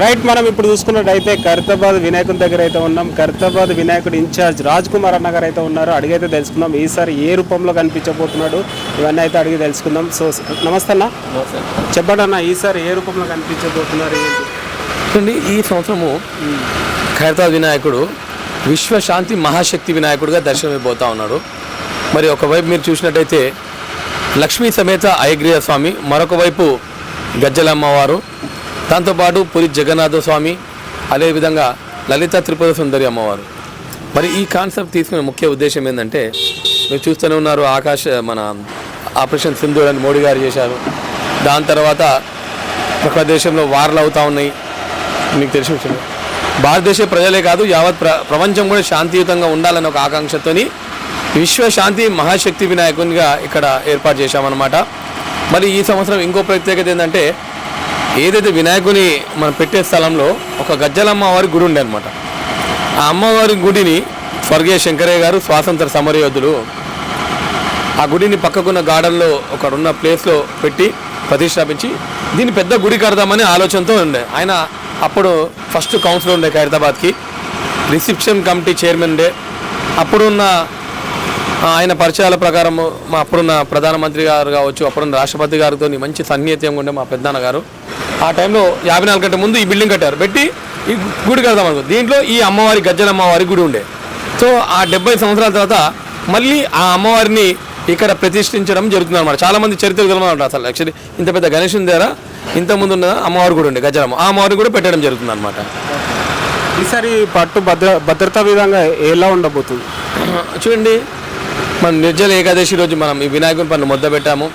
Right మనం ఇప్పుడు చూసుకున్నట్టయితే ఖైరతాబాద్ వినాయకుని దగ్గర అయితే ఉన్నాం. ఖైరతాబాద్ వినాయకుడి ఇన్ఛార్జ్ రాజ్ కుమార్ అన్న గారు అయితే ఉన్నారు. అడిగైతే తెలుసుకుందాం ఈసారి ఏ రూపంలో కనిపించబోతున్నాడు? ఇవన్నీ అయితే అడిగి తెలుసుకుందాం. సో నమస్తే అన్న. చెప్పండి అన్న ఈసారి ఏ రూపంలో కనిపించబోతున్నారు? ఏంటి ఈ సంవత్సరము ఖైరతాబాద్ వినాయకుడు విశ్వశాంతి మహాశక్తి వినాయకుడిగా దర్శనమిపోతా ఉన్నాడు. మరి ఒకవైపు మీరు చూసినట్టయితే లక్ష్మీ సమేత అయగ్రీయ స్వామి మరొక వైపు గజ్జల అమ్మవారు దాంతోపాటు పురి జగన్నాథ స్వామి అదేవిధంగా లలిత త్రిపుర సుందరి అమ్మవారు. మరి ఈ కాన్సెప్ట్ తీసుకునే ముఖ్య ఉద్దేశం ఏంటంటే మీరు చూస్తూనే ఉన్నారు ఆకాశ మన ఆపరేషన్ సింధూర్ అని మోడీ గారు చేశారు. దాని తర్వాత ఒక దేశంలో వార్లు అవుతా ఉన్నాయి. మీకు తెలిసిన విషయం భారతదేశ ప్రజలే కాదు యావత్ ప్ర ప్రపంచం కూడా శాంతియుతంగా ఉండాలని ఒక ఆకాంక్షతోని విశ్వశాంతి మహాశక్తి వినాయకునిగా ఇక్కడ ఏర్పాటు చేశామన్నమాట. మరి ఈ సంవత్సరం ఇంకో ప్రత్యేకత ఏంటంటే ఏదైతే వినాయకుని మనం పెట్టే స్థలంలో ఒక గజ్జలమ్మ వారి గుడి ఉండే అనమాట ఆ అమ్మవారి గుడిని స్వర్గీయ శంకరయ్య గారు స్వాతంత్ర సమరయోధులు ఆ గుడిని పక్కకున్న గార్డెన్లో ఒకడున్న ప్లేస్లో పెట్టి ప్రతిష్టాపించి దీన్ని పెద్ద గుడి కడదామని ఆలోచనతో ఉండే. ఆయన అప్పుడు ఫస్ట్ కౌన్సిలర్ ఉండే ఖైరతాబాద్కి రిసెప్షన్ కమిటీ చైర్మన్ ఉండే. అప్పుడున్న ఆయన పరిచయాల ప్రకారం మా అప్పుడున్న ప్రధానమంత్రి గారు కావచ్చు అప్పుడున్న రాష్ట్రపతి గారితో మంచి సన్నిహిత్యంగా ఉండే మా పెద్దన్న గారు. ఆ టైంలో యాభై నాలుగు గంటల ముందు ఈ బిల్డింగ్ కట్టారు. పెట్టి ఈ గుడి కడదాం అనుకో. దీంట్లో ఈ అమ్మవారి గజ్జల అమ్మవారి గుడి ఉండే. సో ఆ డెబ్బై సంవత్సరాల తర్వాత మళ్ళీ ఆ అమ్మవారిని ఇక్కడ ప్రతిష్ఠించడం జరుగుతుంది అనమాట చాలా మంది చరిత్ర తెలియదు అసలు. యాక్చువల్లీ ఇంత పెద్ద గణేషుని దగ్గర ఇంత ముందు ఉన్న అమ్మవారు కూడా ఉండే గజలమ్మ ఆ అమ్మవారిని కూడా పెట్టడం జరుగుతుంది అనమాట ఈసారి పట్టు భద్ర భద్రతా విధంగా ఎలా ఉండబోతుంది? చూడండి మనం నిర్జల ఏకాదశి రోజు మనం ఈ వినాయకుని పన్ను మొదలు పెట్టాము.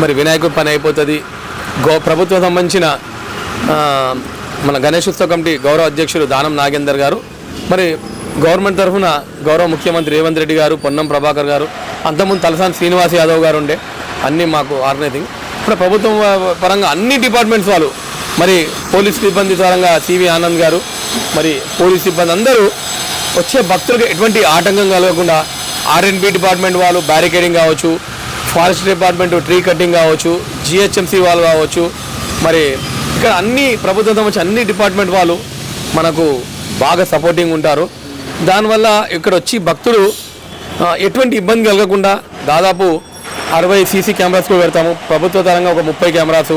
మరి వినాయకుడి పని అయిపోతుంది. గో ప్రభుత్వం సంబంధించిన మన గణేష్ ఉత్సవ కమిటీ గౌరవ అధ్యక్షులు దానం నాగేందర్ గారు మరి గవర్నమెంట్ తరఫున గౌరవ ముఖ్యమంత్రి రేవంత్ రెడ్డి గారు పొన్నం ప్రభాకర్ గారు అంతకుముందు తలసాని శ్రీనివాస్ యాదవ్ గారు ఉండే అన్నీ మాకు ఆర్గనైజింగ్. ఇప్పుడు ప్రభుత్వం పరంగా అన్ని డిపార్ట్మెంట్స్ వాళ్ళు మరి పోలీస్ సిబ్బంది పరంగా సివి ఆనంద్ గారు మరి పోలీస్ సిబ్బంది అందరూ వచ్చే భక్తులకు ఎటువంటి ఆటంకం కలగకుండా ఆర్ఎన్బి డిపార్ట్మెంట్ వాళ్ళు బ్యారికేడింగ్ కావచ్చు ఫారెస్ట్ డిపార్ట్మెంట్ ట్రీ కటింగ్ కావచ్చు జిహెచ్ఎంసీ వాళ్ళు కావచ్చు మరి ఇక్కడ అన్ని ప్రభుత్వం సంబంధించి అన్ని డిపార్ట్మెంట్ వాళ్ళు మనకు బాగా సపోర్టింగ్ ఉంటారు. దానివల్ల ఇక్కడ వచ్చి భక్తులు ఎటువంటి ఇబ్బంది కలగకుండా దాదాపు అరవై సీసీ కెమెరాస్ కూడా పెడతాము. ప్రభుత్వ పరంగా ఒక ముప్పై కెమెరాస్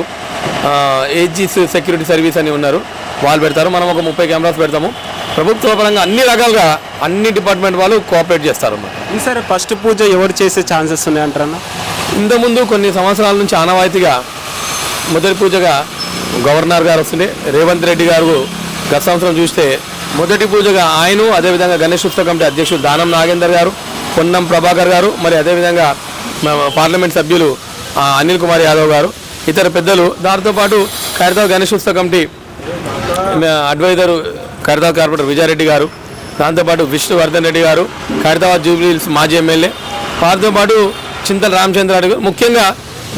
ఏజీస్ సెక్యూరిటీ సర్వీస్ అని ఉన్నారు. వాళ్ళు పెడతారు. మనం ఒక ముప్పై కెమెరాస్ పెడతాము. ప్రభుత్వ పరంగా అన్ని రకాలుగా అన్ని డిపార్ట్మెంట్ వాళ్ళు కోఆపరేట్ చేస్తారు అన్నమాట ఈసారి ఫస్ట్ పూజ ఎవరు చేసే ఛాన్సెస్ ఉన్నాయంటారన్నా? ఇంతకుముందు కొన్ని సంవత్సరాల నుంచి ఆనవాయితీగా మొదటి పూజగా గవర్నర్ గారు వస్తుండే. రేవంత్ రెడ్డి గారు గత సంవత్సరం చూస్తే మొదటి పూజగా ఆయన అదేవిధంగా గణేష్ ఉత్సవ కమిటీ అధ్యక్షుడు దానం నాగేందర్ గారు పొన్నం ప్రభాకర్ గారు మరి అదేవిధంగా పార్లమెంట్ సభ్యులు ఆ, అనిల్ కుమార్ యాదవ్ గారు ఇతర పెద్దలు. దాంతోపాటు ఖైరతాబాద్ గణేష్ ఉత్సవ committee advisor Khairatabad corporator Vijaya Reddy గారు దాంతోపాటు విష్ణువర్ధన్ రెడ్డి గారు ఖైరతాబాద్ జూబ్లీ హిల్స్ మాజీ ఎమ్మెల్యే. వారితో పాటు చింతల రామచంద్రారెడ్డి గారు. ముఖ్యంగా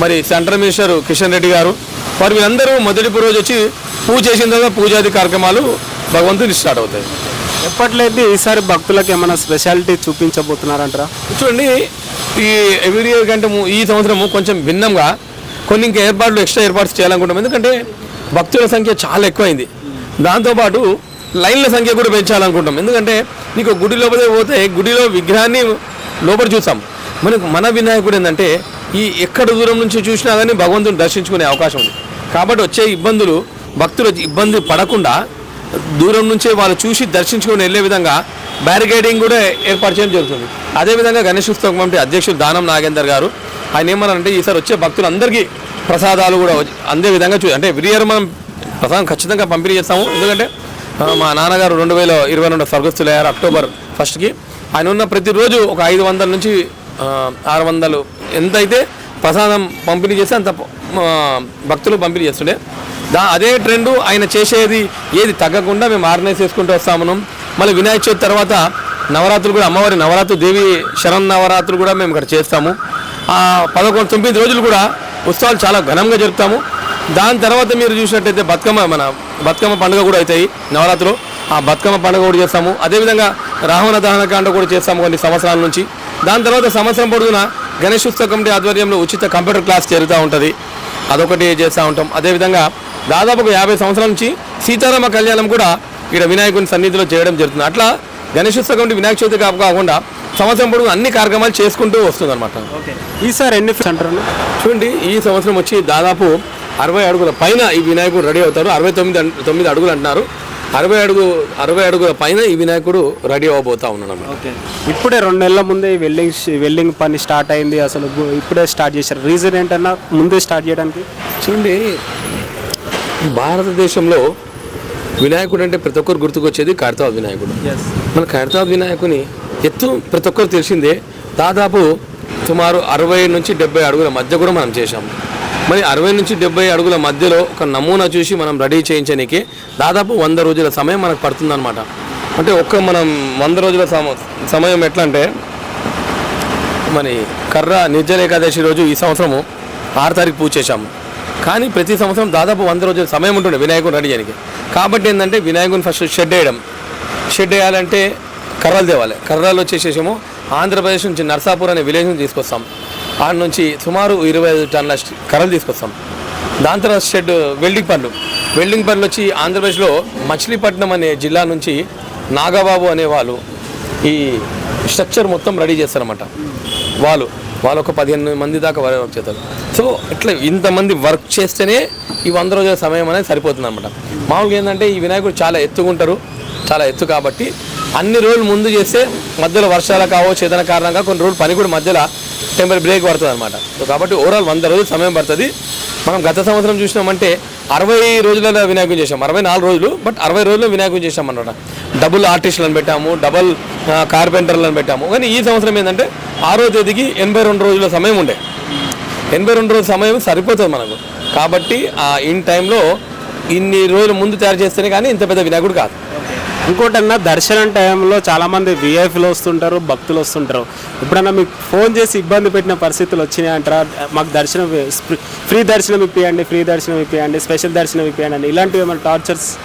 మరి సెంట్రల్ మినిస్టర్ కిషన్ రెడ్డి గారు. వారు వీళ్ళందరూ మొదటి రోజు వచ్చి పూజ చేసిన తర్వాత పూజాది కార్యక్రమాలు భగవంతుని స్టార్ట్ అవుతాయి. ఎప్పట్లయితే ఈసారి భక్తులకు ఏమైనా స్పెషాలిటీ చూపించబోతున్నారంటారా? చూడండి ఈ ఎవ్రీ ఇయర్ కంటే ఈ సంవత్సరము కొంచెం భిన్నంగా కొన్ని ఇంకా ఏర్పాట్లు ఎక్స్ట్రా ఏర్పాట్లు చేయాలనుకుంటాం ఎందుకంటే భక్తుల సంఖ్య చాలా ఎక్కువైంది. దాంతోపాటు లైన్ల సంఖ్య కూడా పెంచాలనుకుంటాం ఎందుకంటే నీకు గుడి లోపలే పోతే గుడిలో విగ్రహాన్ని లోపల చూసాం మనకు మన వినాయకుడు ఏంటంటే ఈ ఎక్కడ దూరం నుంచి చూసినా కానీ భగవంతుని దర్శించుకునే అవకాశం ఉంది. కాబట్టి వచ్చే ఇబ్బందులు భక్తులు ఇబ్బంది పడకుండా దూరం నుంచే వాళ్ళు చూసి దర్శించుకొని వెళ్ళే విధంగా బ్యారికేడింగ్ కూడా ఏర్పాటు చేయడం జరుగుతుంది. అదేవిధంగా గణేష్ ఉత్సవం కమిటీ అధ్యక్షుడు దానం నాగేందర్ గారు ఆయన ఏమన్నారంటే ఈసారి వచ్చే భక్తులందరికీ ప్రసాదాలు కూడా అందే విధంగా చూ అంటే విరియర్ మనం ప్రసాదం ఖచ్చితంగా పంపిణీ చేస్తాము. ఎందుకంటే మా నాన్నగారు రెండు వేల ఇరవై రెండు స్వర్గస్థులయ్యారు అక్టోబర్ ఫస్ట్కి. ఆయన ఉన్న ప్రతిరోజు ఒక ఐదు వందల నుంచి ఆరు వందలు ఎంతైతే ప్రసాదం పంపిణీ చేస్తే అంత భక్తులు పంపిణీ చేస్తుండే. దా అదే ట్రెండ్ ఆయన చేసేది ఏది తగ్గకుండా మేము ఆర్గనైజ్ చేసుకుంటూ వస్తాము మళ్ళీ వినాయక చవితి తర్వాత నవరాత్రులు కూడా అమ్మవారి నవరాత్రి దేవి శరణ్ నవరాత్రులు కూడా మేము ఇక్కడ చేస్తాము. పదకొండు తొమ్మిది రోజులు కూడా ఉత్సవాలు చాలా ఘనంగా జరుపుతాము. దాని తర్వాత మీరు చూసినట్టయితే బతుకమ్మ మన బతుకమ్మ పండుగ కూడా అవుతాయి నవరాత్రులు. ఆ బతుకమ్మ పండుగ కూడా చేస్తాము. అదేవిధంగా రావణ దహన కాండ కూడా చేస్తాము కొన్ని సంవత్సరాల నుంచి. దాని తర్వాత సంవత్సరం పొడుగున గణేష్ ఉత్సవ కమిటీ ఆధ్వర్యంలో ఉచిత కంప్యూటర్ క్లాస్ జరుగుతూ ఉంటుంది. అదొకటి చేస్తూ ఉంటాం. అదేవిధంగా దాదాపు ఒక యాభై సంవత్సరాల నుంచి సీతారామ కళ్యాణం కూడా ఇక్కడ వినాయకుని సన్నిధిలో చేయడం జరుగుతుంది. అట్లా గణేశోత్సవం కమిటీ వినాయక చవితి కాకుండా సంవత్సరం పొడుగు అన్ని కార్యక్రమాలు చేసుకుంటూ వస్తుంది అనమాట ఈసారి ఎన్ని అంటారు చూడండి ఈ సంవత్సరం వచ్చి దాదాపు అరవై అడుగుల పైన ఈ వినాయకుడు రెడీ అవుతారు అరవై తొమ్మిది తొమ్మిది అడుగులు అంటున్నారు. అరవై అడుగు అరవై అడుగుల పైన ఈ వినాయకుడు రెడీ అవ్వబోతా ఉన్నాడు ఓకే. ఇప్పుడే రెండు నెలల ముందే వెల్డింగ్ వెల్డింగ్ పని స్టార్ట్ అయింది. అసలు ఇప్పుడే స్టార్ట్ చేశారు. రీజన్ ఏంటన్నా ముందే స్టార్ట్ చేయడానికి? చూడండి భారతదేశంలో వినాయకుడు అంటే ప్రతి ఒక్కరు గుర్తుకొచ్చేది కార్తవ వినాయకుడు. మన కార్తవ వినాయకుని ఎత్తు ప్రతి ఒక్కరు తెలిసిందే. దాదాపు సుమారు అరవై నుంచి డెబ్బై అడుగుల మధ్య కూడా మనం చేశాము మరి అరవై నుంచి డెబ్బై అడుగుల మధ్యలో ఒక నమూనా చూసి మనం రెడీ చేయించడానికి దాదాపు వంద రోజుల సమయం మనకు పడుతుందన్నమాట. అంటే ఒక్క మనం వంద రోజుల సమ- సమయం ఎట్లా అంటే మరి కర్ర నిర్జల ఏకాదశి రోజు ఈ సంవత్సరము ఆరు తారీఖు పూజ చేశాము. కానీ ప్రతి సంవత్సరం దాదాపు వంద రోజుల సమయం ఉంటుండే వినాయకుని రెడీ చేయడానికి. కాబట్టి ఏంటంటే వినాయకుని ఫస్ట్ షెడ్ వేయడం. షెడ్ వేయాలంటే కర్రలు తేవాలి. కర్రలు వచ్చేసేసేమో ఆంధ్రప్రదేశ్ నుంచి నర్సాపూర్ అనే విలేజ్ నుంచి తీసుకొస్తాం. ఆడ నుంచి సుమారు ఇరవై ఐదు టన్నుల కర్రలు తీసుకొస్తాం. దాని తర్వాత షెడ్ వెల్డింగ్ పనులు. వెల్డింగ్ పనులు వచ్చి ఆంధ్రప్రదేశ్లో మచిలీపట్నం అనే జిల్లా నుంచి నాగబాబు అనే వాళ్ళు ఈ స్ట్రక్చర్ మొత్తం రెడీ చేస్తారన్నమాట. వాళ్ళు వాళ్ళు ఒక పదిహేను మంది దాకా వర్క్ చేస్తారు. సో ఇట్లా ఇంతమంది వర్క్ చేస్తేనే ఈ వంద రోజుల సమయం అనేది సరిపోతుంది అనమాట మామూలుగా ఏంటంటే ఈ వినాయకుడు చాలా ఎత్తుకుంటారు చాలా ఎత్తు కాబట్టి అన్ని రోజులు ముందు చేస్తే మధ్యలో వర్షాలు కావచ్చు ఏదైనా కారణంగా కొన్ని రోజులు పని కూడా మధ్యలో టెంపరీ బ్రేక్ పడుతుంది అనమాట సో కాబట్టి ఓవరాల్ వంద రోజులు సమయం పడుతుంది. మనం గత సంవత్సరం చూసినామంటే అరవై రోజులలో వినాయకం చేసాం అరవై నాలుగు రోజులు బట్ అరవై రోజుల్లో వినాయకం చేసాం అనమాట డబుల్ ఆర్టిస్టులను పెట్టాము డబుల్ కార్పెంటర్లను పెట్టాము. కానీ ఈ సంవత్సరం ఏంటంటే ఆరో తేదీకి ఎనభై రెండు రోజుల సమయం ఉండే. ఎనభై రెండు రోజుల సమయం సరిపోతుంది మనకు. కాబట్టి ఇన్ టైంలో ఇన్ని రోజులు ముందు తయారు చేస్తేనే కానీ ఇంత పెద్ద వినాయకుడు కాదు. ఇంకోటన్నా దర్శనం టైంలో చాలామంది మంది వస్తుంటారు భక్తులు వస్తుంటారు. ఎప్పుడన్నా మీకు ఫోన్ చేసి ఇబ్బంది పెట్టిన పరిస్థితులు వచ్చినాయి అంటారా? మాకు దర్శనం ఫ్రీ- ఫ్రీ దర్శనం ఇప్పియండి ఫ్రీ దర్శనం ఇప్పియండి స్పెషల్ దర్శనం ఇప్పియండి అని ఇలాంటివి ఏమైనా టార్చర్స్?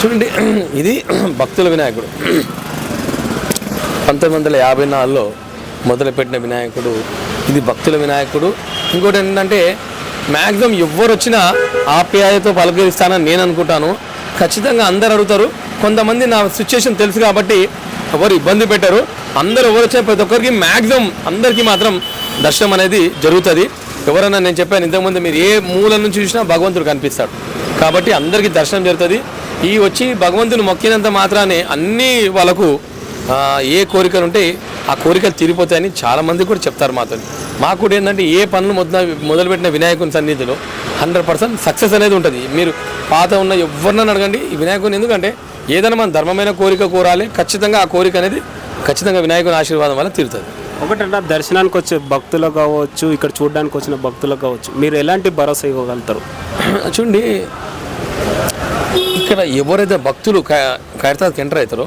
చూడండి ఇది భక్తుల వినాయకుడు. పంతొమ్మిది వందల యాభై నాలుగులో మొదలుపెట్టిన వినాయకుడు ఇది భక్తుల వినాయకుడు. ఇంకోటి ఏంటంటే మ్యాక్సిమం ఎవరు వచ్చినా ఆప్యాయతో పలకరిస్తానని నేను అనుకుంటాను. ఖచ్చితంగా అందరు అడుగుతారు కొంతమంది నా సిచ్యుయేషన్ తెలుసు కాబట్టి ఎవరు ఇబ్బంది పెట్టారు. అందరు ఎవరు వచ్చినా ప్రతి ఒక్కరికి మ్యాక్సిమం అందరికీ మాత్రం దర్శనం అనేది జరుగుతుంది. ఎవరైనా నేను చెప్పాను ఇంతకుముందు మీరు ఏ మూల నుంచి చూసినా భగవంతుడు కనిపిస్తాడు. కాబట్టి అందరికీ దర్శనం జరుగుతుంది. ఈ వచ్చి భగవంతుని మొక్కినంత మాత్రానే అన్నీ వాళ్ళకు ఏ కోరికలు ఉంటే ఆ కోరికలు తీరిపోతాయని చాలామంది కూడా చెప్తారు మాతో. మాకు కూడా ఏంటంటే ఏ పనులు మొదలు మొదలుపెట్టిన వినాయకుని సన్నిధిలో హండ్రెడ్ పర్సెంట్ సక్సెస్ అనేది ఉంటుంది. మీరు పాత ఉన్న ఎవరినైనా అడగండి ఈ వినాయకుని ఎందుకంటే ఏదైనా మన ధర్మమైన కోరిక కోరాలి ఖచ్చితంగా ఆ కోరిక అనేది ఖచ్చితంగా వినాయకుని ఆశీర్వాదం వల్ల తీరుతుంది. ఒకటన్నా దర్శనానికి వచ్చే భక్తులకు కావచ్చు ఇక్కడ చూడడానికి వచ్చిన భక్తులకు కావచ్చు మీరు ఎలాంటి భరోసా ఇవ్వగలుగుతారు? చూడండి ఇక్కడ ఎవరైతే భక్తులు ఖైరతాద్కి ఎంటర్ అవుతారో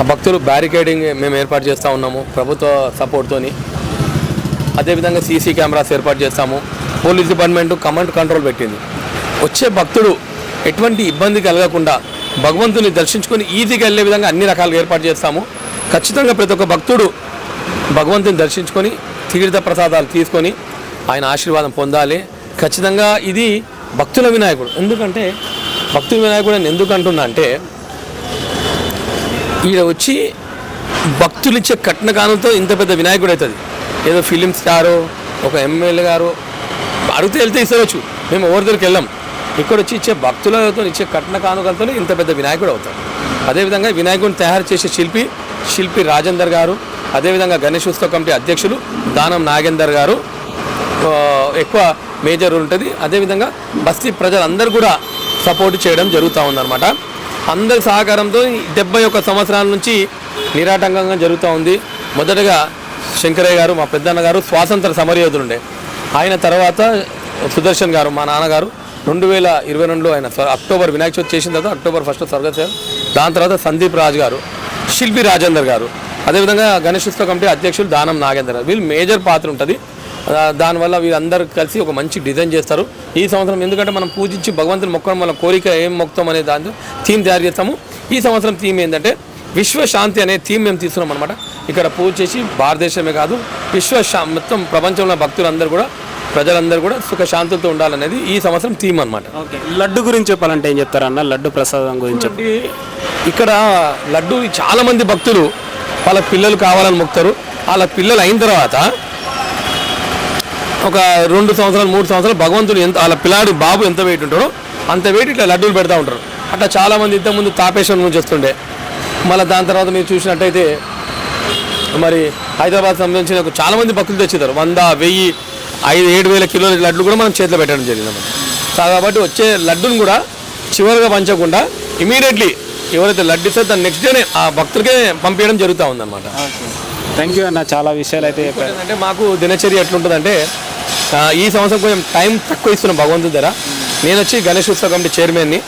ఆ భక్తులు బ్యారికేడింగ్ మేము ఏర్పాటు చేస్తూ ఉన్నాము ప్రభుత్వ సపోర్ట్తోని అదేవిధంగా సీసీ కెమెరాస్ ఏర్పాటు చేస్తాము పోలీస్ డిపార్ట్మెంట్ కమాండ్ కంట్రోల్ పెట్టింది. వచ్చే భక్తుడు ఎటువంటి ఇబ్బంది కలగకుండా భగవంతుని దర్శించుకొని ఈజీగా వెళ్ళే విధంగా అన్ని రకాలుగా ఏర్పాటు చేస్తాము. ఖచ్చితంగా ప్రతి ఒక్క భక్తుడు భగవంతుని దర్శించుకొని తీర్థ ప్రసాదాలు తీసుకొని ఆయన ఆశీర్వాదం పొందాలి. ఖచ్చితంగా ఇది భక్తుల వినాయకుడు. ఎందుకంటే భక్తుల వినాయకుడు అని ఎందుకు అంటున్నా అంటే ఈడ వచ్చి భక్తులు ఇచ్చే కట్న కానుతో ఇంత పెద్ద వినాయకుడు అవుతుంది. ఏదో ఫిలిం స్టారు ఒక ఎమ్మెల్యే గారు అడిగితే వెళ్తే ఇస్తారు మేము ఎవరి దగ్గరికి వెళ్ళాం. ఇక్కడ వచ్చి ఇచ్చే భక్తులతో ఇచ్చే కట్న కానుకలతో ఇంత పెద్ద వినాయకుడు అవుతాడు. అదేవిధంగా వినాయకుడిని తయారు చేసే శిల్పి శిల్పి రాజేందర్ గారు అదేవిధంగా గణేష్ ఉత్సవ కమిటీ అధ్యక్షులు దానం నాగేందర్ గారు ఎక్కువ మేజర్ ఉంటుంది. అదేవిధంగా బస్తీ ప్రజలందరూ కూడా సపోర్ట్ చేయడం జరుగుతూ ఉందన్నమాట. అందరి సహకారంతో ఈ డెబ్బై ఒక్క సంవత్సరాల నుంచి నిరాటంకంగా జరుగుతూ ఉంది. మొదటగా శంకరయ్య గారు మా పెద్దన్న గారు స్వాతంత్ర సమరయోధులుండే. ఆయన తర్వాత సుదర్శన్ గారు మా నాన్నగారు రెండు వేల ఇరవై రెండులో ఆయన అక్టోబర్ వినాయక చవితి చేసిన తర్వాత అక్టోబర్ ఫస్ట్ స్వర్గత దాని తర్వాత సందీప్ రాజ్ గారు శిల్పి రాజేందర్ గారు. అదేవిధంగా గణేష్ ఉత్సవ కమిటీ అధ్యక్షులు దానం నాగేందర్ గారు. వీళ్ళు మేజర్ పాత్ర ఉంటుంది. దానివల్ల వీళ్ళందరూ కలిసి ఒక మంచి డిజైన్ చేస్తారు. ఈ సంవత్సరం ఎందుకంటే మనం పూజించి భగవంతుని మొక్కడం మన కోరిక ఏం మొక్తాం అనే దాంతో థీమ్ తయారు చేస్తాము. ఈ సంవత్సరం థీమ్ ఏంటంటే విశ్వశాంతి అనే థీమ్ మేము తీసుకున్నాం అనమాట ఇక్కడ పూజ చేసి భారతదేశమే కాదు విశ్వశా మొత్తం ప్రపంచంలో భక్తులందరూ కూడా ప్రజలందరూ కూడా సుఖశాంతులతో ఉండాలనేది ఈ సంవత్సరం థీమ్ అనమాట లడ్డు గురించి చెప్పాలంటే ఏం చెప్తారన్న? లడ్డు ప్రసాదం గురించి చెప్ప- ఇక్కడ లడ్డు చాలా మంది భక్తులు వాళ్ళ పిల్లలు కావాలని మొక్తారు వాళ్ళ పిల్లలు అయిన తర్వాత ఒక రెండు సంవత్సరాలు మూడు సంవత్సరాలు భగవంతుడు ఎంత వాళ్ళ పిల్లాడి బాబు ఎంత వెయిట్ ఉంటాడో అంత వెయిట్ ఇట్లా లడ్డూలు పెడతా ఉంటారు. అట్లా చాలా మంది ఇంతకుముందు తాపేశ్వరం నుంచి వస్తుండే మళ్ళీ దాని తర్వాత మీరు చూసినట్టయితే మరి హైదరాబాద్ సంబంధించిన ఒక చాలా మంది భక్తులు తెచ్చేదారు వంద వెయ్యి ఐదు ఏడు వేల కిలోల లడ్డు కూడా మనం చేతిలో పెట్టడం జరిగింది కాబట్టి వచ్చే లడ్డును కూడా చివరిగా పంచకుండా ఇమీడియట్లీ ఎవరైతే లడ్డు ఇస్తారో దాన్ని నెక్స్ట్ డేనే ఆ భక్తులకే పంపించడం జరుగుతూ ఉందన్నమాట. థ్యాంక్ యూ అన్న చాలా విషయాలు అయితే ఏంటంటే మాకు దినచర్య ఎట్లుంటుందంటే ఈ సంవత్సరం కొంచెం టైం తక్కువ ఇస్తున్నాం భగవంతుడి దగ్గర నేను వచ్చి గణేష్ ఉత్సవ కమిటీ చైర్మన్ని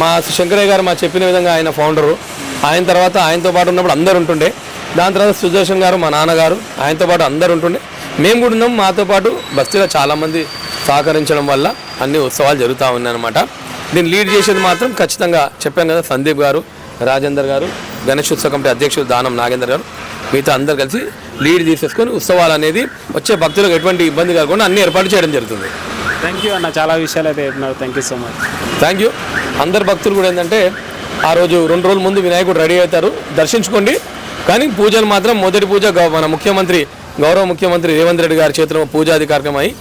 మా శంకరయ్య గారు మా చెప్పిన విధంగా ఆయన ఫౌండరు ఆయన తర్వాత ఆయనతో పాటు ఉన్నప్పుడు అందరు ఉంటుండే. దాని తర్వాత సుదర్శన్ గారు మా నాన్నగారు ఆయనతో పాటు అందరు ఉంటుండే. మేము కూడా ఉన్నాం. మాతో పాటు బస్తీలో చాలామంది సహకరించడం వల్ల అన్ని ఉత్సవాలు జరుగుతూ ఉన్నాయి అనమాట దీన్ని లీడ్ చేసేది మాత్రం ఖచ్చితంగా చెప్పాను కదా సందీప్ గారు రాజేందర్ గారు గణేష్ ఉత్సవ కమిటీ అధ్యక్షుడు దానం నాగేందర్ గారు మిగతా అందరు కలిసి లీడ్ తీసేసుకొని ఉత్సవాలు అనేది వచ్చే భక్తులకు ఎటువంటి ఇబ్బంది కాకుండా అన్ని ఏర్పాటు చేయడం జరుగుతుంది. థ్యాంక్ యూ అన్న చాలా విషయాలు అయితే చెప్పినారు. Thank you so much thank you అందరు భక్తులు కూడా ఏంటంటే ఆ రోజు రెండు రోజుల ముందు వినాయకుడు రెడీ అవుతారు. దర్శించుకోండి. కానీ పూజలు మాత్రం మొదటి పూజ మన ముఖ్యమంత్రి గౌరవ ముఖ్యమంత్రి రేవంత్ రెడ్డి గారి చేతిలో పూజాది కార్యక్రమం అయి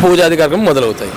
పూజాది కార్యక్రమం మొదలవుతాయి.